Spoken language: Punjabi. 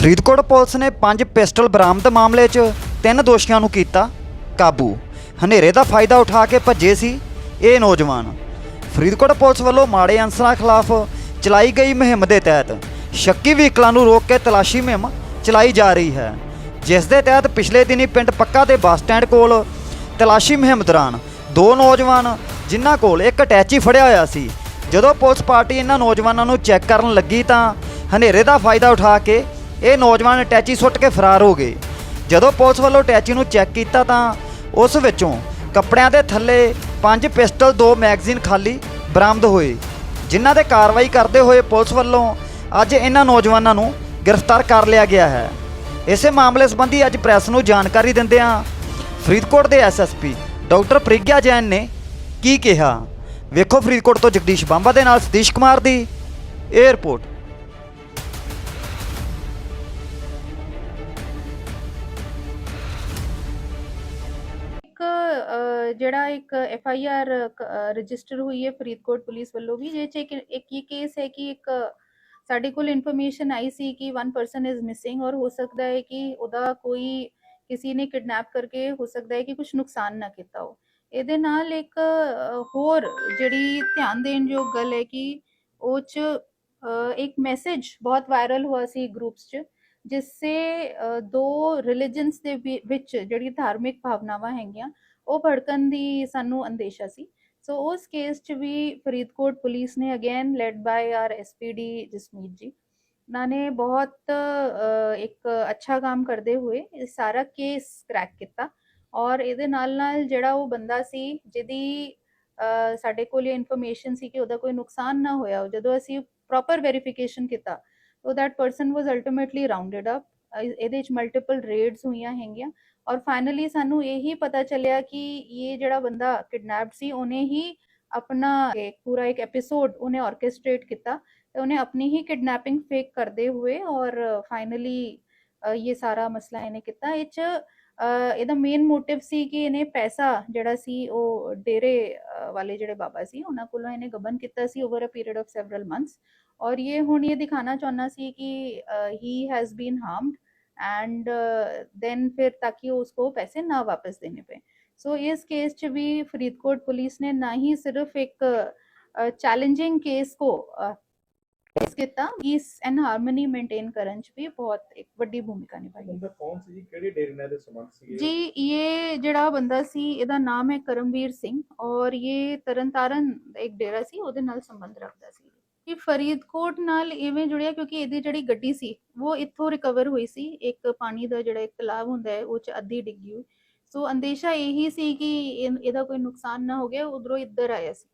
ਫਰੀਦਕੋਟ ਪੁਲਿਸ ਨੇ ਪੰਜ ਪਿਸਟਲ ਬਰਾਮਦ ਮਾਮਲੇ 'ਚ ਤਿੰਨ ਦੋਸ਼ੀਆਂ ਨੂੰ ਕੀਤਾ ਕਾਬੂ। ਹਨੇਰੇ ਦਾ ਫਾਇਦਾ ਉਠਾ ਕੇ ਭੱਜੇ ਸੀ ਇਹ ਨੌਜਵਾਨ। ਫਰੀਦਕੋਟ ਪੁਲਿਸ ਵੱਲੋਂ ਮਾੜੇ ਅਨਸਰਾਂ ਖਿਲਾਫ ਚਲਾਈ ਗਈ ਮੁਹਿੰਮ ਦੇ ਤਹਿਤ ਸ਼ੱਕੀ ਵਹੀਕਲਾਂ ਨੂੰ ਰੋਕ ਕੇ ਤਲਾਸ਼ੀ ਮੁਹਿੰਮ ਚਲਾਈ ਜਾ ਰਹੀ ਹੈ। ਜਿਸ ਦੇ ਤਹਿਤ ਪਿਛਲੇ ਦਿਨੀ ਪਿੰਡ ਪੱਕਾ ਦੇ ਬੱਸ ਸਟੈਂਡ ਕੋਲ ਤਲਾਸ਼ੀ ਮੁਹਿੰਮ ਦੌਰਾਨ ਦੋ ਨੌਜਵਾਨ, ਜਿਨ੍ਹਾਂ ਕੋਲ ਇੱਕ ਅਟੈਚੀ ਫੜਿਆ ਹੋਇਆ ਸੀ, ਜਦੋਂ ਪੁਲਿਸ ਪਾਰਟੀ ਇਹਨਾਂ ਨੌਜਵਾਨਾਂ ਨੂੰ ਚੈੱਕ ਕਰਨ ਲੱਗੀ ਤਾਂ ਹਨੇਰੇ ਦਾ ਫਾਇਦਾ ਉਠਾ ਕੇ ਇਹ ਨੌਜਵਾਨ ਅਟੈਚੀ ਸੁੱਟ ਕੇ ਫਰਾਰ ਹੋ ਗਏ। ਜਦੋਂ ਪੁਲਿਸ ਵੱਲੋਂ ਅਟੈਚੀ ਨੂੰ ਚੈੱਕ ਕੀਤਾ ਤਾਂ ਉਸ ਵਿੱਚੋਂ ਕੱਪੜਿਆਂ ਦੇ ਥੱਲੇ ਪੰਜ ਪਿਸਟਲ, ਦੋ ਮੈਗਜ਼ੀਨ ਖਾਲੀ ਬਰਾਮਦ ਹੋਏ, ਜਿਨ੍ਹਾਂ ਦੇ ਕਾਰਵਾਈ ਕਰਦੇ ਹੋਏ ਪੁਲਿਸ ਵੱਲੋਂ ਅੱਜ ਇਹਨਾਂ ਨੌਜਵਾਨਾਂ ਨੂੰ ਗ੍ਰਿਫਤਾਰ ਕਰ ਲਿਆ ਗਿਆ ਹੈ। ਇਸੇ ਮਾਮਲੇ ਸੰਬੰਧੀ ਅੱਜ ਪ੍ਰੈਸ ਨੂੰ ਜਾਣਕਾਰੀ ਦਿੰਦਿਆਂ ਫਰੀਦਕੋਟ ਦੇ ਐਸਐਸਪੀ ਡਾਕਟਰ ਪ੍ਰਿਗਿਆ ਜੈਨ ਨੇ ਕੀ ਕਿਹਾ। ਵੇਖੋ ਫਰੀਦਕੋਟ ਤੋਂ ਜਗਦੀਸ਼ ਬਾਂਬਾ ਦੇ ਨਾਲ ਸਤੀਸ਼ ਕੁਮਾਰ ਦੀ ਇਹ ਜਿਹੜਾ ਇੱਕ ਐਫ ਆਈ ਆਰ ਰਜਿਸਟਰ ਹੋਈ ਹੈ ਫਰੀਦਕੋਟ ਪੁਲਿਸ ਵੱਲੋਂ ਵੀ ਜਿਹਦੇ ਚ ਇੱਕ ਇੱਕ ਇਹ ਕੇਸ ਹੈ ਕਿ ਇੱਕ ਸਾਡੇ ਕੋਲ ਇਨਫੋਰਮੇਸ਼ਨ ਆਈ ਸੀ ਕਿ ਵਨ ਪਰਸਨ ਇਜ਼ ਮਿਸਿੰਗ ਔਰ ਹੋ ਸਕਦਾ ਹੈ ਕਿ ਉਹਦਾ ਕੋਈ ਕਿਸੇ ਨੇ ਕਿਡਨੈਪ ਕਰਕੇ ਹੋ ਸਕਦਾ ਹੈ ਕਿ ਕੁਝ ਨੁਕਸਾਨ ਨਾ ਕੀਤਾ ਹੋ। ਇਹਦੇ ਨਾਲ ਇੱਕ ਹੋਰ ਜਿਹੜੀ ਧਿਆਨ ਦੇਣ ਯੋਗ ਗੱਲ ਹੈ ਕਿ ਉਹ ਚ ਇੱਕ ਮੈਸੇਜ ਬਹੁਤ ਵਾਇਰਲ ਹੋਇਆ ਸੀ ਗਰੁੱਪਸ ਚ ਜਿਸ ਦੋ ਰਿਲੀਜਨਸ ਦੇ ਵਿੱਚ ਜਿਹੜੀ ਧਾਰਮਿਕ ਭਾਵਨਾਵਾਂ ਹੈਗੀਆਂ, ਉਹ ਭੜਕਣ ਦੀ ਸਾਨੂੰ ਅੰਦੇਸ਼ਾ ਸੀ। ਸੋ ਉਸ ਕੇਸ 'ਚ ਵੀ ਫਰੀਦਕੋਟ ਪੁਲਿਸ ਨੇ again led by R SPD Jasmeet ji, ਉਹਨਾਂ ਨੇ ਬਹੁਤ ਇੱਕ ਅੱਛਾ ਕੰਮ ਕਰਦੇ ਹੋਏ ਇਹ ਸਾਰਾ ਕੇਸ ਕ੍ਰੈਕ ਕੀਤਾ ਔਰ ਇਹਦੇ ਨਾਲ ਨਾਲ ਜਿਹੜਾ ਉਹ ਬੰਦਾ ਸੀ, ਜਿਹਦੀ ਸਾਡੇ ਕੋਲ ਇਹ ਇਨਫੋਰਮੇਸ਼ਨ ਸੀ ਕਿ ਉਹਦਾ ਕੋਈ ਨੁਕਸਾਨ ਨਾ ਹੋਇਆ, ਜਦੋਂ ਅਸੀਂ ਪ੍ਰੋਪਰ ਵੈਰੀਫਿਕੇਸ਼ਨ ਕੀਤਾ so that person was ultimately rounded up. Uh, ਇਹਦੇ ਚ ਮਲਟੀਪਲ ਰੇਡਸ ਹੋਈਆਂ ਹੈਗੀਆਂ। ਔਰ ਫਾਈਨਲੀ ਸਾਨੂੰ ਇਹੀ ਪਤਾ ਚੱਲਿਆ ਕਿ ਇਹ ਜਿਹੜਾ ਬੰਦਾ ਕਿਡਨੈਪਡ ਸੀ, ਉਹਨੇ ਹੀ ਆਪਣਾ ਇੱਕ ਪੂਰਾ ਇੱਕ ਐਪੀਸੋਡ ਉਹਨੇ ਆਰਕੈਸਟ੍ਰੇਟ ਕੀਤਾ ਤੇ ਉਹਨੇ ਆਪਣੀ ਹੀ ਕਿਡਨੈਪਿੰਗ ਫੇਕ ਕਰਦੇ ਹੋਏ ਔਰ ਫਾਈਨਲੀ ਇਹ ਸਾਰਾ ਮਸਲਾ ਇਹਨੇ ਕੀਤਾ। ਇਹ ਚ ਇਹਦਾ ਮੇਨ ਮੋਟਿਵ ਸੀ ਕਿ ਇਹਨੇ ਪੈਸਾ ਜਿਹੜਾ ਸੀ, ਉਹ ਡੇਰੇ ਵਾਲੇ ਜਿਹੜੇ ਬਾਬਾ ਸੀ, ਉਹਨਾਂ ਕੋਲੋਂ ਇਹਨੇ ਗਬਨ ਕੀਤਾ ਸੀ over a period of several months और ये ਹੁਣ ਇਹ ਦਿਖਾਣਾ ਚਾਹੁੰਦਾ ਸੀ ਕਿ he has been harmed and then ਫਿਰ ਤਾਂ ਕਿ ਉਸਕੋ ਪੈਸੇ ਨਾ ਵਾਪਸ ਦੇਣੇ ਪਏ ਸੋ ਇਸ ਕੇਸ ਚ ਵੀ ਫਰੀਦਕੋਟ ਪੁਲਿਸ ਨੇ ਨਾ ਹੀ ਸਿਰਫ ਇੱਕ ਚੈਲੰਜਿੰਗ ਕੇਸ ਕੋ ਇਸ ਕੀਤਾ ਇਸ ਐਨ ਹਾਰਮਨੀ ਮੇਨਟੇਨ ਕਰਨ ਚ ਵੀ ਬਹੁਤ ਇੱਕ ਵੱਡੀ ਭੂਮਿਕਾ ਨਿਭਾਈ ਬੰਦਾ ਕੌਣ ਸੀ ਜੀ ਕਿਹੜੇ ਡੇਰੇ ਨਾਲ ਦੇ ਸੰਬੰਧ ਸੀਗੇ ਜੀ ਇਹ ਜਿਹੜਾ ਬੰਦਾ ਸੀ ਇਹਦਾ ਨਾਮ ਹੈ ਕਰਮਵੀਰ ਸਿੰਘ ਔਰ ਇਹ ਤਰਨਤਾਰਨ ਦਾ ਇੱਕ ਡੇਰਾ ਸੀ ਉਹਦੇ ਨਾਲ ਸੰਬੰਧ ਰੱਖਦਾ ਸੀ ਇਹ ਫਰੀਦਕੋਟ ਨਾਲ ਇਵੇਂ ਜੁੜਿਆ ਕਿਉਂਕਿ ਇਹਦੀ ਜਿਹੜੀ ਗੱਡੀ ਸੀ, ਉਹ ਇੱਥੋਂ ਰਿਕਵਰ ਹੋਈ ਸੀ। ਇੱਕ ਪਾਣੀ ਦਾ ਜਿਹੜਾ ਇੱਕ ਤਲਾਬ ਹੁੰਦਾ ਹੈ, ਉਹ ਚ ਅੱਧੀ ਡਿੱਗੀ ਹੋਈ। ਸੋ ਅੰਦੇਸ਼ਾ ਇਹੀ ਸੀ ਕਿ ਇਹਦਾ ਕੋਈ ਨੁਕਸਾਨ ਨਾ ਹੋ ਗਿਆ ਉਧਰੋਂ ਇੱਧਰ ਆਇਆ ਸੀ।